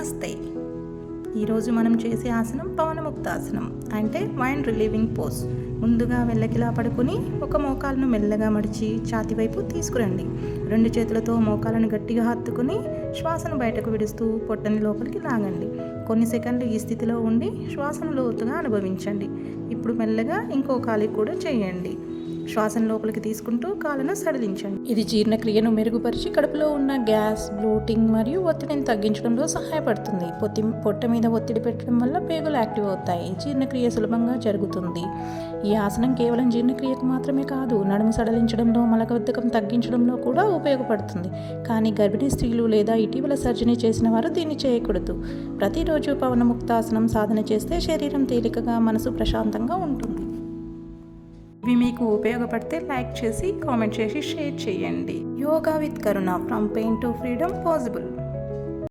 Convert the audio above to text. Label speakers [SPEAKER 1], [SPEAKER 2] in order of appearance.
[SPEAKER 1] నమస్తే. ఈరోజు మనం చేసే ఆసనం పవనముక్తాసనం అంటే మైండ్ రిలీవింగ్ పోజ్. ముందుగా వెళ్ళకిలా పడుకుని ఒక మోకాలను మెల్లగా మడిచి ఛాతి వైపు తీసుకురండి. రెండు చేతులతో మోకాలను గట్టిగా హత్తుకుని శ్వాసను బయటకు విడుస్తూ పొట్టని లోపలికి లాగండి. కొన్ని సెకండ్లు ఈ స్థితిలో ఉండి శ్వాసను లోతుగా అనుభవించండి. ఇప్పుడు మెల్లగా ఇంకో కాలి కూడా చేయండి. శ్వాసను లోపలికి తీసుకుంటూ కాళ్ళను సడలించండి. ఇది జీర్ణక్రియను మెరుగుపరిచి కడుపులో ఉన్న గ్యాస్ బ్లోటింగ్ మరియు ఒత్తిడిని తగ్గించడంలో సహాయపడుతుంది. పొత్తి పొట్ట మీద ఒత్తిడి పెట్టడం వల్ల పేగులు యాక్టివ్ అవుతాయి. జీర్ణక్రియ సులభంగా జరుగుతుంది. ఈ ఆసనం కేవలం జీర్ణక్రియకు మాత్రమే కాదు నడుము సడలించడంలో మలబద్ధకం తగ్గించడంలో కూడా ఉపయోగపడుతుంది. కానీ గర్భిణీ స్త్రీలు లేదా ఇటీవల సర్జరీ చేసిన వారు దీన్ని చేయకూడదు. ప్రతిరోజు పవనముక్తాసనం సాధన చేస్తే శరీరం తేలికగా మనసు ప్రశాంతంగా ఉంటుంది. ఇవి మీకు ఉపయోగపడితే లైక్ చేసి కామెంట్ చేసి షేర్ చేయండి. Yoga with Karuna from pain to freedom possible.